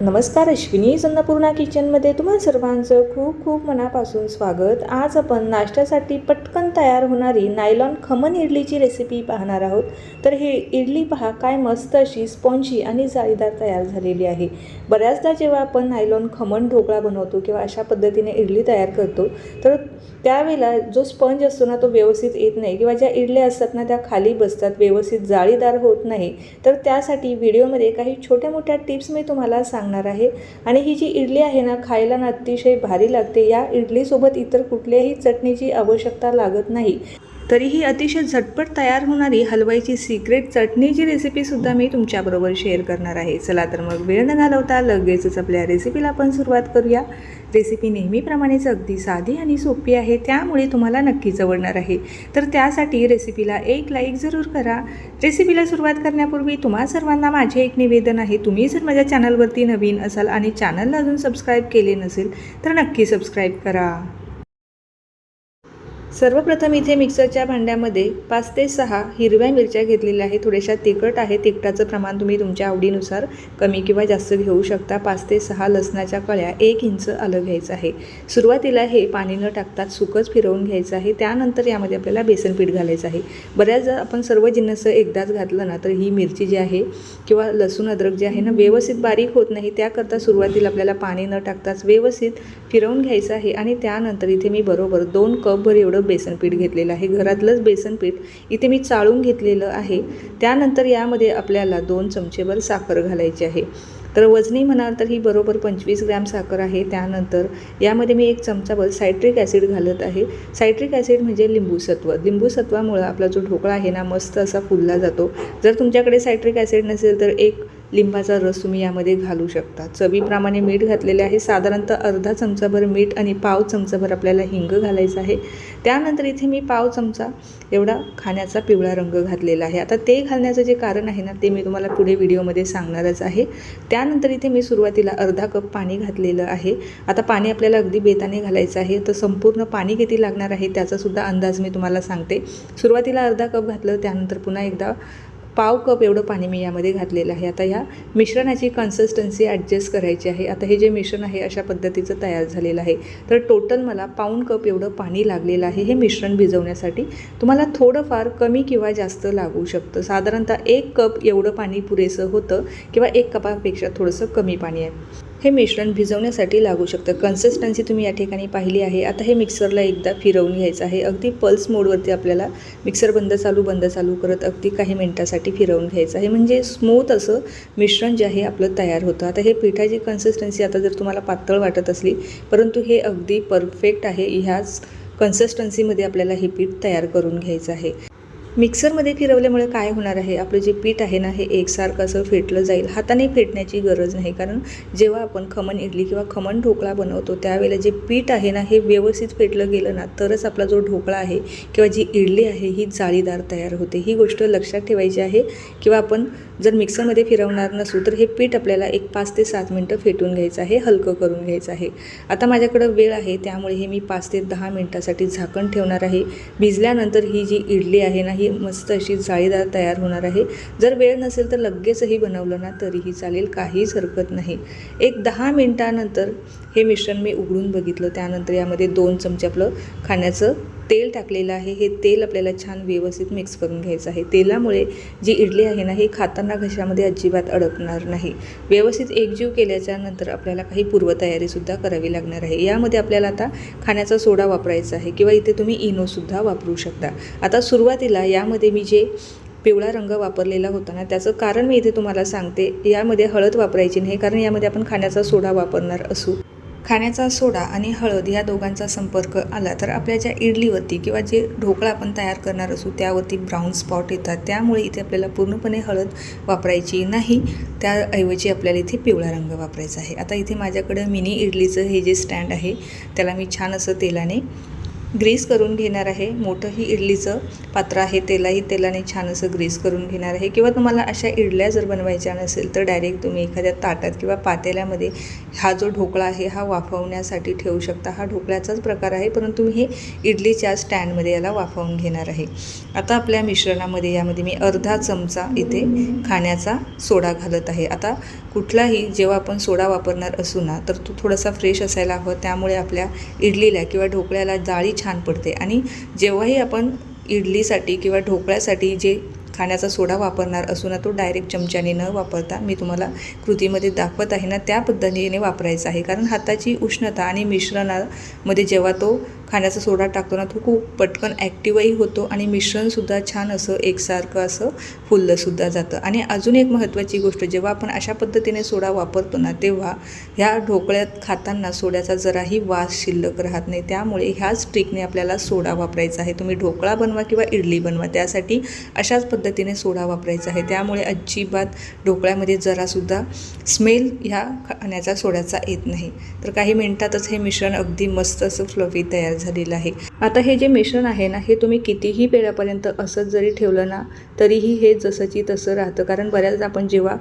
नमस्कार अश्विनी अन्नपूर्णा किचनमध्ये तुम्हा सर्वांचं खूप खूप मनापासून स्वागत. आज आपण नाश्त्यासाठी पटकन तयार होणारी नायलॉन खमण इडलीची रेसिपी पाहणार आहोत. तर हे इडली पहा काय मस्त अशी स्पॉन्जी आणि जाळीदार तयार झालेली आहे. बऱ्याचदा जेव्हा आपण नायलॉन खमण ढोकळा बनवतो किंवा अशा पद्धतीने इडली तयार करतो तर त्यावेळेला जो स्पंज असतो ना तो व्यवस्थित येत नाही किंवा ज्या इडल्या असतात ना त्या खाली बसतात व्यवस्थित जाळीदार होत नाही. तर त्यासाठी व्हिडिओमध्ये काही छोट्या मोठ्या टिप्स मी तुम्हाला सांगणार आहे. आणि ही जी इडली आहे ना खायला ना अतिशय भारी लागते. या इडलीसोबत इतर कुठल्याही चटणीची आवश्यकता लागत नाही. तरीही अतिशय झटपट तयार होणारी हलवाईची सिक्रेट चटणीची रेसिपीसुद्धा मी तुमच्याबरोबर शेअर करणार आहे. चला तर मग वेळ न घालवता लगेचच आपल्या रेसिपीला आपण सुरुवात करूया. रेसिपी नेहमीप्रमाणेच अगदी साधी आणि सोपी आहे त्यामुळे तुम्हाला नक्कीच आवडणार आहे. तर त्यासाठी रेसिपीला एक लाईक जरूर करा. रेसिपीला सुरुवात करण्यापूर्वी तुम्हा सर्वांना माझे एक निवेदन आहे. तुम्ही जर माझ्या चॅनलवरती नवीन असाल आणि चॅनलला अजून सबस्क्राईब केले नसेल तर नक्की सबस्क्राईब करा. सर्वप्रथम इथे मिक्सरच्या भांड्यामध्ये पाच ते सहा हिरव्या मिरच्या घेतलेल्या आहे थोड्याशा तिखट आहे तिखटाचं प्रमाण तुम्ही तुमच्या आवडीनुसार कमी किंवा जास्त घेऊ शकता. पाच ते सहा लसणाच्या कळ्या एक इंच आलं घ्यायचं आहे. सुरुवातीला हे पाणी न टाकतात सुकच फिरवून घ्यायचं आहे. त्यानंतर यामध्ये आपल्याला बेसन पीठ घालायचं आहे. बऱ्याचदा आपण सर्व जिन्नस एकदाच घातलं ना तर ही मिरची जी आहे किंवा लसूण अद्रक जे आहे ना व्यवस्थित बारीक होत नाही. त्याकरता सुरुवातीला आपल्याला पाणी न टाकताच व्यवस्थित फिरवून घ्यायचं आहे. आणि त्यानंतर इथे मी बरोबर दोन कपभर एवढं बेसन पीठ घेतलेलं आहे. घरातलंच बेसन पीठ इथे मी चाळून घेतलेलं आहे. त्यानंतर यामध्ये आपल्याला दोन चमचेभर साखर घालायची आहे. तर वजनी म्हणाल तर ही बरोबर पंचवीस ग्रॅम साखर आहे. त्यानंतर यामध्ये मी एक चमचाभर सायट्रिक ॲसिड घालत आहे. सायट्रिक ॲसिड म्हणजे लिंबूसत्व. लिंबूसत्वामुळं आपला जो ढोकळा आहे ना मस्त असा फुलला जातो. जर तुमच्याकडे सायट्रिक ॲसिड नसेल तर एक लिंबाचा रस तुम्ही यामध्ये घालू शकता. चवीप्रमाणे मीठ घातलेले आहे. साधारणतः अर्धा चमचाभर मीठ आणि पाव चमचाभर आपल्याला हिंग घालायचं आहे. त्यानंतर इथे मी पाव चमचा एवढा खाण्याचा पिवळा रंग घातलेला आहे. आता ते घालण्याचं जे कारण आहे ना ते मी तुम्हाला पुढे व्हिडिओमध्ये सांगणारच आहे. त्यानंतर इथे मी सुरुवातीला अर्धा कप पाणी घातलेलं आहे. आता पाणी आपल्याला अगदी बेताने घालायचं आहे. तर संपूर्ण पाणी किती लागणार आहे त्याचासुद्धा अंदाज मी तुम्हाला सांगते. सुरुवातीला अर्धा कप घातलं त्यानंतर पुन्हा एकदा पाव कप एवढं पाणी मी यामध्ये घातलेलं आहे. आता ह्या मिश्रणाची कन्सिस्टन्सी ॲडजस्ट करायची आहे. आता हे जे मिश्रण आहे अशा पद्धतीचं तयार झालेलं आहे. तर टोटल मला पाऊण कप एवढं पाणी लागलेलं आहे हे मिश्रण भिजवण्यासाठी. तुम्हाला थोडंफार कमी किंवा जास्त लागू शकतं. साधारणतः एक कप एवढं पाणी पुरेसं होतं किंवा एक कपापेक्षा थोडंसं कमी पाणी आहे. हे मिश्रण भिजवण्यासाठी लागू शकतं. कन्सिस्टन्सी तुम्ही या ठिकाणी पाहिली आहे. आता हे मिक्सरला एकदा फिरवून घ्यायचं आहे. अगदी पल्स मोडवरती आपल्याला मिक्सर बंद चालू बंद चालू करत अगदी काही मिनटासाठी फिरवून घ्यायचं आहे. म्हणजे स्मूथ असं मिश्रण जे आहे आपलं तयार होतं. आता हे पिठाची कन्सिस्टन्सी आता जर तुम्हाला पातळ वाटत असली परंतु हे अगदी परफेक्ट आहे. ह्याच कन्सिस्टन्सीमध्ये आपल्याला हे पीठ तयार करून घ्यायचं आहे. मिक्सरमध्ये फिरवल्यामुळे काय होणार आहे? आपलं जे पीठ आहे ना हे एकसारखं असं फेटलं जाईल. हाताने फेटण्याची गरज नाही. कारण जेव्हा आपण खमण इडली किंवा खमण ढोकळा बनवतो त्यावेळेला जे पीठ आहे ना हे व्यवस्थित फेटलं गेलं ना तरच आपला जो ढोकळा आहे किंवा जी इडली आहे ही जाळीदार तयार होते. ही गोष्ट लक्षात ठेवायची आहे किंवा आपण जर मिक्सरमध्ये फिरवणार नसू तर हे पीठ आपल्याला एक पाच ते सात मिनटं फेटून घ्यायचं आहे हलकं करून घ्यायचं आहे. आता माझ्याकडं वेळ आहे त्यामुळे हे मी पाच ते दहा मिनटासाठी झाकण ठेवणार आहे. भिजल्यानंतर ही जी इडली आहे ना ही मस्त अशी जाळीदार तयार होणार आहे. जर वेळ नसेल तर लगेचही बनवलं ना तरीही चालेल काहीच हरकत नाही. एक दहा मिनटानंतर हे मिश्रण मी उघडून बघितलं. त्यानंतर यामध्ये दोन चमचे आपलं खाण्याचं तेल टाकलेलं आहे. हे तेल आपल्याला छान व्यवस्थित मिक्स करून घ्यायचं आहे. तेलामुळे जी इडली आहे ना ही खाताना घशामध्ये अजिबात अडकणार नाही. व्यवस्थित एकजीव केल्याच्यानंतर आपल्याला काही पूर्वतयारीसुद्धा करावी लागणार आहे. यामध्ये आपल्याला आता खाण्याचा सोडा वापरायचा आहे किंवा इथे तुम्ही इनोसुद्धा वापरू शकता. आता सुरुवातीला यामध्ये मी जे पिवळा रंग वापरलेला होता ना त्याचं कारण मी इथे तुम्हाला सांगते. यामध्ये हळद वापरायची नाही कारण यामध्ये आपण खाण्याचा सोडा वापरणार असू. खाण्याचा सोडा आणि हळद ह्या दोघांचा संपर्क आला तर आपल्या ज्या इडलीवरती किंवा जे ढोकळा आपण तयार करणार असू त्यावरती ब्राऊन स्पॉट येतात. त्यामुळे इथे आपल्याला पूर्णपणे हळद वापरायची नाही. त्याऐवजी आपल्याला इथे पिवळा रंग वापरायचा आहे. आता इथे माझ्याकडं मिनी इडलीचं हे जे स्टँड आहे त्याला मी छान असं तेलाने ग्रीस करून घेणार आहे. मोठंही इडलीचं पात्र आहे. तेलाही तेलाने छान असं ग्रीस करून घेणार आहे. किंवा तुम्हाला अशा इडल्या जर बनवायच्या नसेल तर डायरेक्ट तुम्ही एखाद्या ताटात किंवा पातेल्यामध्ये हा जो ढोकळा आहे हा वाफवण्यासाठी ठेवू शकता. हा ढोकळ्याचाच प्रकार आहे परंतु मी हे इडलीच्या स्टँडमध्ये याला वाफवून घेणार आहे. आता आपल्या मिश्रणामध्ये यामध्ये मी अर्धा चमचा इथे खाण्याचा सोडा घालत आहे. आता कुठलाही जेव्हा आपण सोडा वापरणार असू ना तर तो थोडासा फ्रेश असायला हवं. त्यामुळे आपल्या इडलीला किंवा ढोकळ्याला जाळी छान पडते. आणि जेव्हाही आपण इडलीसाठी किंवा ढोकळ्यासाठी जे खाण्याचा सोडा वापरणार असू ना तो डायरेक्ट चमच्याने न वापरता मी तुम्हाला कृतीमध्ये दाखवत आहे ना त्या पद्धतीने वापरायचा आहे. कारण हाताची उष्णता आणि मिश्रणामध्ये जेव्हा तो खाण्याचा सोडा टाकतो ना तो खूप पटकन ॲक्टिवही होतो आणि मिश्रणसुद्धा छान असं एकसारखं असं फुललंसुद्धा जातं. आणि अजून एक महत्त्वाची गोष्ट जेव्हा आपण अशा पद्धतीने सोडा वापरतो ना तेव्हा ह्या ढोकळ्यात खाताना सोड्याचा जराही वास शिल्लक राहत नाही. त्यामुळे ह्याच ट्रिकने आपल्याला सोडा वापरायचा आहे. तुम्ही ढोकळा बनवा किंवा इडली बनवा त्यासाठी अशाच पद्धतीने सोडा वापरायचा आहे. त्यामुळे अजिबात ढोकळ्यामध्ये जरासुद्धा स्मेल ह्या खाण्याचा सोड्याचा येत नाही. तर काही मिनटातच हे मिश्रण अगदी मस्त असं फ्लफी तयार झालेलं आहे. आता हे जे मिश्रण आहे ना हे तुम्ही कितीही वेळापर्यंत असंच जरी ठेवलं ना तरीही हे जसंची तसं राहतं. कारण बऱ्याचदा आपण जेव्हा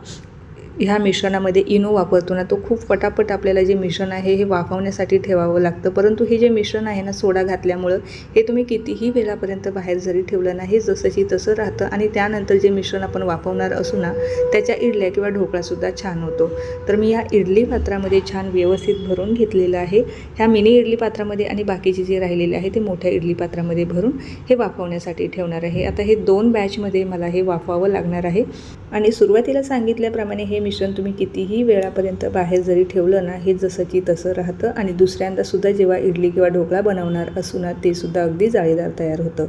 ह्या मिश्रणामध्ये इनो वापरतो ना तो खूप पटापट आपल्याला जे मिश्रण आहे हे वाफवण्यासाठी ठेवावं लागतं. परंतु हे जे मिश्रण आहे ना सोडा घातल्यामुळं हे तुम्ही कितीही वेळापर्यंत बाहेर जरी ठेवलं ना हे जसंची तसं राहतं आणि त्यानंतर जे मिश्रण आपण वाफवणार असू ना त्याच्या इडल्या किंवा ढोकळासुद्धा छान होतो. तर मी या इडली पात्रामध्ये छान व्यवस्थित भरून घेतलेलं आहे. ह्या मिनी इडली पात्रामध्ये आणि बाकीचे जे राहिलेले आहे ते मोठ्या इडली पात्रामध्ये भरून हे वाफवण्यासाठी ठेवणार आहे. आता हे दोन बॅचमध्ये मला हे वाफवावं लागणार आहे. आणि सुरुवातीला सांगितल्याप्रमाणे हे मिश्रण तुम्ही कितीही वेळापर्यंत बाहेर जरी ठेवलं ना हे जसंची तसं राहतं. आणि दुसऱ्यांदासुद्धा जेव्हा इडली किंवा ढोकळा बनवणार असू ना ते सुद्धा अगदी जाळीदार तयार होतं.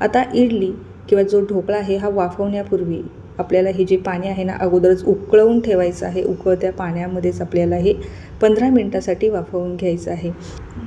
आता इडली किंवा जो ढोकळा आहे हा वाफवण्यापूर्वी आपल्याला हे जे पाणी आहे ना अगोदरच उकळवून ठेवायचं आहे. उकळत्या पाण्यामध्येच आपल्याला हे पंधरा मिनटासाठी वाफवून घ्यायचं आहे.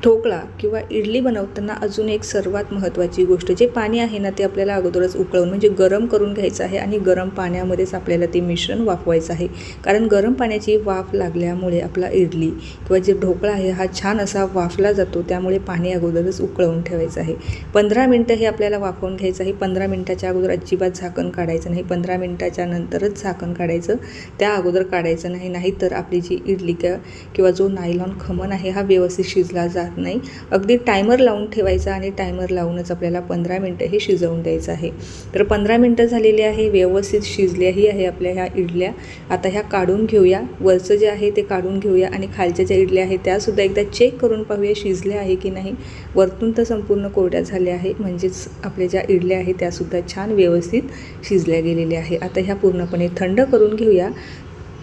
ढोकळा किंवा इडली बनवताना अजून एक सर्वात महत्त्वाची गोष्ट जे पाणी आहे ना ते आपल्याला अगोदरच उकळवून म्हणजे गरम करून घ्यायचं आहे आणि गरम पाण्यामध्येच आपल्याला ते मिश्रण वाफवायचं आहे. कारण गरम पाण्याची वाफ लागल्यामुळे आपला इडली किंवा जे ढोकळा आहे हा छान असा वाफला जातो त्यामुळे पाणी अगोदरच उकळवून ठेवायचं आहे. पंधरा मिनटं हे आपल्याला वाफवून घ्यायचं आहे. पंधरा मिनटाच्या अगोदर अजिबात झाकण काढायचं नाही. पंधरा मिनटं त्याच्यानंतरच झाकण काढायचं. त्या अगोदर काढायचं नाही नाही तर आपली जी इडली किंवा किंवा जो नायलॉन खमण आहे हा व्यवस्थित शिजला जात नाही. अगदी टायमर लावून ठेवायचा आणि टायमर लावूनच आपल्याला पंधरा मिनटं हे शिजवून द्यायचं आहे. तर पंधरा मिनटं झालेली आहे व्यवस्थित शिजल्याही आहे आपल्या ह्या इडल्या. आता ह्या काढून घेऊया. वरचं जे आहे ते काढून घेऊया आणि खालच्या ज्या इडल्या आहेत त्यासुद्धा एकदा चेक करून पाहूया शिजल्या आहे की नाही. वरतून तर संपूर्ण कोरड्या झाल्या आहे म्हणजेच आपल्या ज्या इडल्या आहेत त्यासुद्धा छान व्यवस्थित शिजल्या गेलेल्या आहे आता ह्या पूर्णपणे थंड करून घेऊया.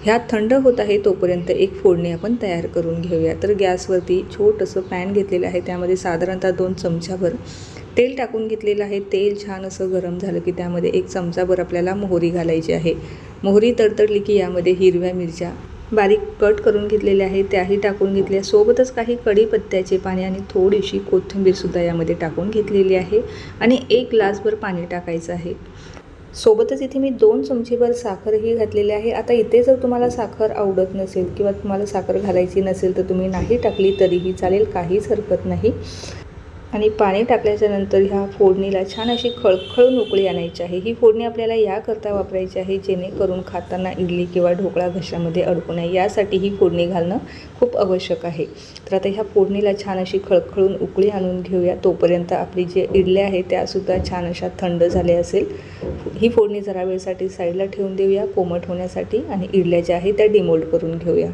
ह्या थंड होत आहे तोपर्यंत एक फोडणी आपण तयार करून घेऊया. तर गॅसवरती छोटंसं पॅन घेतलेलं आहे. त्यामध्ये साधारणतः दोन चमच्याभर तेल टाकून घेतलेलं आहे. तेल छान असं गरम झालं की त्यामध्ये एक चमचाभर आपल्याला मोहरी घालायची आहे. मोहरी तडतडली की यामध्ये हिरव्या मिरच्या बारीक कट करून घेतलेल्या आहे त्याही टाकून घेतल्या. सोबतच काही कढीपत्त्याचे पाणी आणि थोडीशी कोथिंबीरसुद्धा यामध्ये टाकून घेतलेली आहे. आणि एक ग्लासभर पाणी टाकायचं आहे. सोबतच इथे मी दोन चमचीभर साखरही घातलेली आहे. आता इथे जर तुम्हाला साखर आवडत नसेल किंवा तुम्हाला साखर घालायची नसेल तर तुम्ही नाही टाकली तरीही चालेल काहीच हरकत नाही. आणि पाणी टाकल्याच्या नंतर ह्या फोडणीला छान अशी खळखळून उकळी आणायची आहे. ही फोडणी आपल्याला याकरता वापरायची आहे जेणेकरून खाताना इडली किंवा ढोकळा घशामध्ये अडकू नये. यासाठी ही फोडणी घालणं खूप आवश्यक आहे. तर आता ह्या फोडणीला छान अशी खळखळून उकळी आणून घेऊया. तोपर्यंत आपली जे इडल्या आहे त्यासुद्धा छान अशा थंड झाल्या असेल. ही फोडणी जरा वेळसाठी साईडला ठेवून देऊया. कोमट होण्यासाठी आणि इडल्या ज्या आहेत त्या डिमोल्ड करून घेऊया.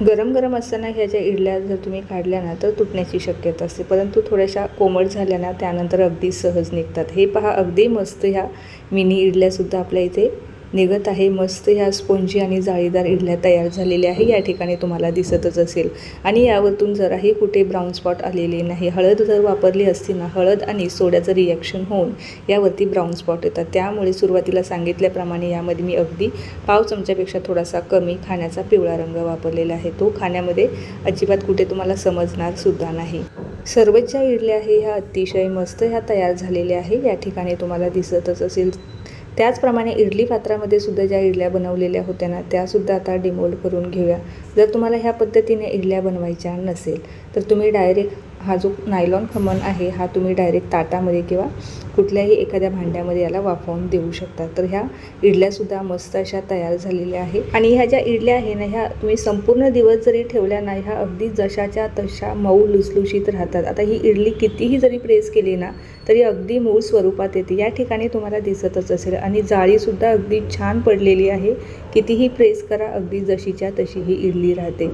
गरम गरम असताना ह्या ज्या इडल्या जर तुम्ही काढल्या ना तर तुटण्याची शक्यता असते. परंतु थोड्याशा कोमट झाल्या ना त्यानंतर अगदी सहज निघतात. हे पहा अगदी मस्त ह्या मिनी इडल्यासुद्धा आपल्या इथे निघत आहे. मस्त ह्या स्पोंजी आणि जाळीदार इडल्या तयार झालेल्या आहे. या ठिकाणी तुम्हाला दिसतच असेल. आणि यावरतून जराही कुठे ब्राऊन स्पॉट आलेले नाही. हळद जर वापरली असती ना हळद आणि सोड्याचं रिॲक्शन होऊन यावरती ब्राऊन स्पॉट येतात. त्यामुळे सुरुवातीला सांगितल्याप्रमाणे यामध्ये मी अगदी पाव चमच्यापेक्षा थोडासा कमी खाण्याचा पिवळा रंग वापरलेला आहे. तो खाण्यामध्ये अजिबात कुठे तुम्हाला समजणार सुद्धा नाही. सर्वच ज्या इडल्या आहे. ह्या अतिशय मस्त ह्या तयार झालेल्या आहे. या ठिकाणी तुम्हाला दिसतच असेल. त्याचप्रमाणे इडली पात्रामध्ये सुद्धा ज्या इडल्या बनवलेल्या होत्या ना त्यासुद्धा आता डिमोल्ड करून घेऊया. जर तुम्हाला ह्या पद्धतीने इडल्या बनवायच्या नसेल तर तुम्ही डायरेक्ट हा जो नायलॉन खमण आहे हा तुम्ही डायरेक्ट ताटामध्ये किंवा कुठल्याही एखाद्या भांड्यामध्ये याला वाफवून देऊ शकता. तर ह्या इडल्यासुद्धा मस्त अशा तयार झालेल्या आहे. आणि ह्या ज्या इडल्या आहे ना ह्या तुम्ही संपूर्ण दिवस जरी ठेवल्या ना ह्या अगदी जशाच्या तशा मऊ लुसलुशीत राहतात. आता ही इडली कितीही जरी प्रेस केली ना तरी अगदी मूळ स्वरूपात येते. या ठिकाणी तुम्हाला दिसतच असेल. आणि जाळीसुद्धा अगदी छान पडलेली आहे. कितीही प्रेस करा अगदी जशीच्या तशी ही इडली राहते.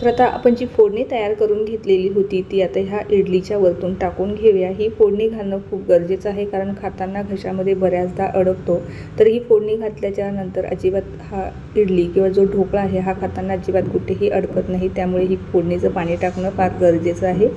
तर आता आपण जी फोडणी तयार करून घेतलेली होती ती आता ह्या इडलीच्या वरतून टाकून घेऊया. ही फोडणी घालणं खूप गरजेचं आहे कारण खाताना घशामध्ये बऱ्याचदा अडकतो. तर ही फोडणी घातल्याच्या नंतर अजिबात हा इडली किंवा जो ढोकळा आहे हा खाताना अजिबात कुठेही अडकत नाही. त्यामुळे ही फोडणीचं पाणी टाकणं फार गरजेचं आहे.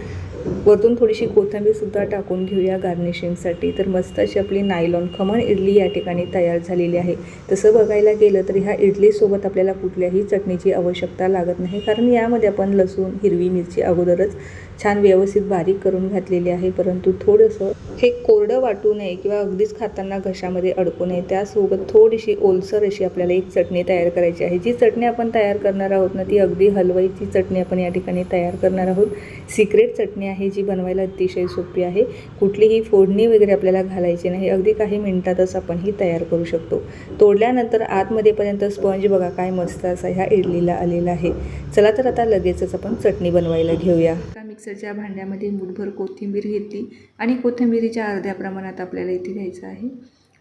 वरतून थोडीशी कोथिंबीरसुद्धा टाकून घेऊया गार्निशिंगसाठी तर मस्त अशी आपली नायलॉन खमण इडली या ठिकाणी तयार झालेली आहे. तसं बघायला गेलं तर ह्या इडलीसोबत आपल्याला कुठल्याही चटणीची आवश्यकता लागत नाही. कारण यामध्ये आपण लसूण हिरवी मिरची अगोदरच छान व्यवस्थित बारीक करून घातलेली आहे. परंतु थोडंसं हे कोरडं वाटू नये किंवा अगदीच खाताना घशामध्ये अडकू नये. त्यासोबत थोडीशी ओलसर अशी आपल्याला एक चटणी तयार करायची आहे. जी चटणी आपण तयार करणार आहोत ना ती अगदी हलवाईची चटणी आपण या ठिकाणी तयार करणार आहोत. सिक्रेट चटणी आहे जी बनवायला अतिशय सोपी आहे. कुठलीही फोडणी वगैरे आपल्याला घालायची नाही. अगदी काही मिनिटातच आपण ही तयार करू शकतो. तोडल्यानंतर आतमध्येपर्यंत स्पंज बघा काय मस्त असा ह्या इडलीला आलेला आहे. चला तर आता लगेचच आपण चटणी बनवायला घेऊया. एका मिक्सरच्या भांड्यामध्ये मुठभर कोथिंबीर घेतली आणि कोथिंबीरीच्या अर्ध्या प्रमाणात आपल्याला इथे घ्यायचं आहे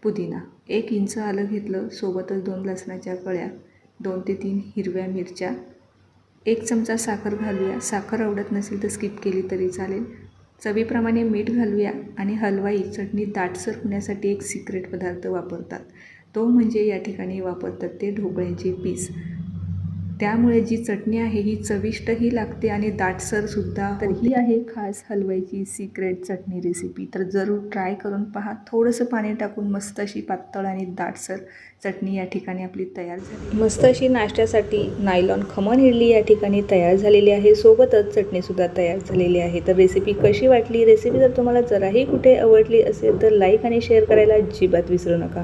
पुदिना. एक इंच आलं घेतलं सोबतच दोन लसणाच्या कळ्या दोन ते तीन हिरव्या मिरच्या एक चमचा साखर घालूया. साखर आवडत नसेल तर स्किप केली तरी चालेल. चवीप्रमाणे मीठ घालूया आणि हलवाई चटणी दाटसर होण्यासाठी एक सिक्रेट पदार्थ वापरतात. तो म्हणजे या ठिकाणी वापरतात ते ढोकळ्याचे पीस. त्यामुळे जी चटणी आहे ही चविष्टही लागते आणि दाटसरसुद्धा तर ही आहे खास हलवाईची सिक्रेट चटणी रेसिपी तर जरूर ट्राय करून पहा. थोडंसं पाणी टाकून मस्त अशी पातळ आणि दाटसर चटणी या ठिकाणी आपली तयार झाली. मस्त अशी नाश्त्यासाठी नायलॉन खमण इडली या ठिकाणी तयार झालेली आहे. सोबतच चटणीसुद्धा तयार झालेली आहे. तर रेसिपी कशी वाटली? रेसिपी जर तुम्हाला जराही कुठे आवडली असेल तर लाईक आणि शेअर करायला अजिबात विसरू नका.